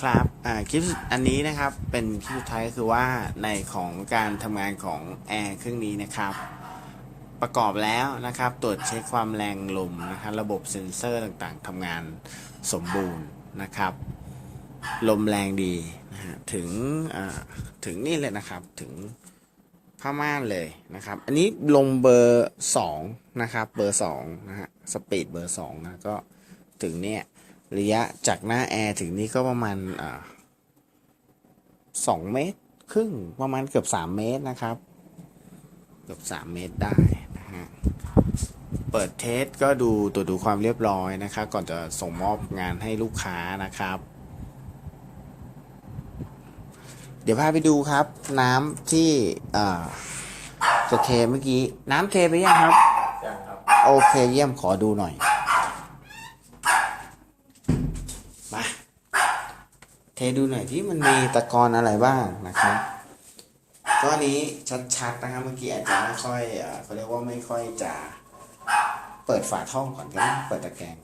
ครับอ่าคลิปอันนี้นะครับเป็นคลิปสุดท้ายก็คือว่าในของการทำงานของแอร์เครื่องนี้นะครับ ประกอบแล้วนะครับ ตรวจเช็คความแรงลมนะครับระบบเซ็นเซอร์ต่างๆทำงานสมบูรณ์นะครับ ลมแรงดีนะฮะถึงอ่าถึงนี่เลยนะครับถึงผ้าม่านเลยนะครับ อันนี้ลมเบอร์สองนะครับเบอร์สองนะฮะสปีดเบอร์สองนะก็ถึงเนี่ย ระยะจากหน้าแอร์ถึงนี้ก็ประมาณอ่าสองเมตรครึ่งประมาณเกือบสามเมตรนะครับ เกือบสามเมตรได้นะฮะเปิดเทสก็ดูตรวจดูความเรียบร้อยนะครับ ก่อนจะส่งมอบงานให้ลูกค้านะครับ เดี๋ยวพาไปดูครับ น้ำที่อ่าจะเทเมื่อกี้ น้ำเทไปยังครับยังครับ โอเคเยี่ยมขอดูหน่อย มา เทดูหน่อยที่มันมีตะกอนอะไรบ้างนะครับก็อันนี้ชัดๆนะครับเมื่อกี้อาจจะไม่ค่อยเอ่อเขาเรียกว่าไม่ค่อยจะเปิดฝาท่อก่อนก็ได้เปิดตะแกรง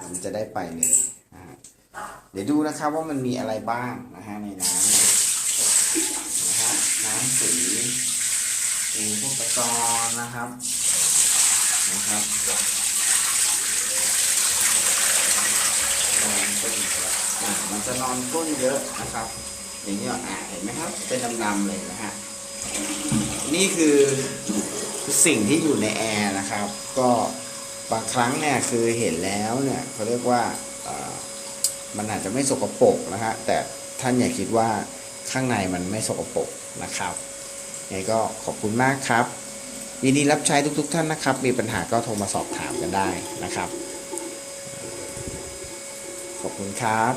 มันจะได้ไปเลยนะฮะเดี๋ยวดูนะครับว่ามันมีอะไรบ้างนะฮะในน้ำเนี่ยนะฮะน้ำสีมีพวกตะกอนนะครับนะครับนอนก้น อะมันจะนอนก้นเยอะนะครับ อย่างนี้อะเห็นไหมครับ เป็นดำๆเลยนะฮะนี่คือคือสิ่งที่อยู่ในแอร์นะครับ ก็บางครั้งเนี่ยคือเห็นแล้วเนี่ยเขาเรียกว่ามันอาจจะไม่สกปรกนะฮะแต่ท่านอย่าคิดว่าข้างในมันไม่สกปรกนะครับยังไงก็ขอบคุณมากครับยินดีรับใช้ทุกๆ ท่านนะครับ มีปัญหาก็โทรมาสอบถามกันได้นะครับ ขอบคุณครับ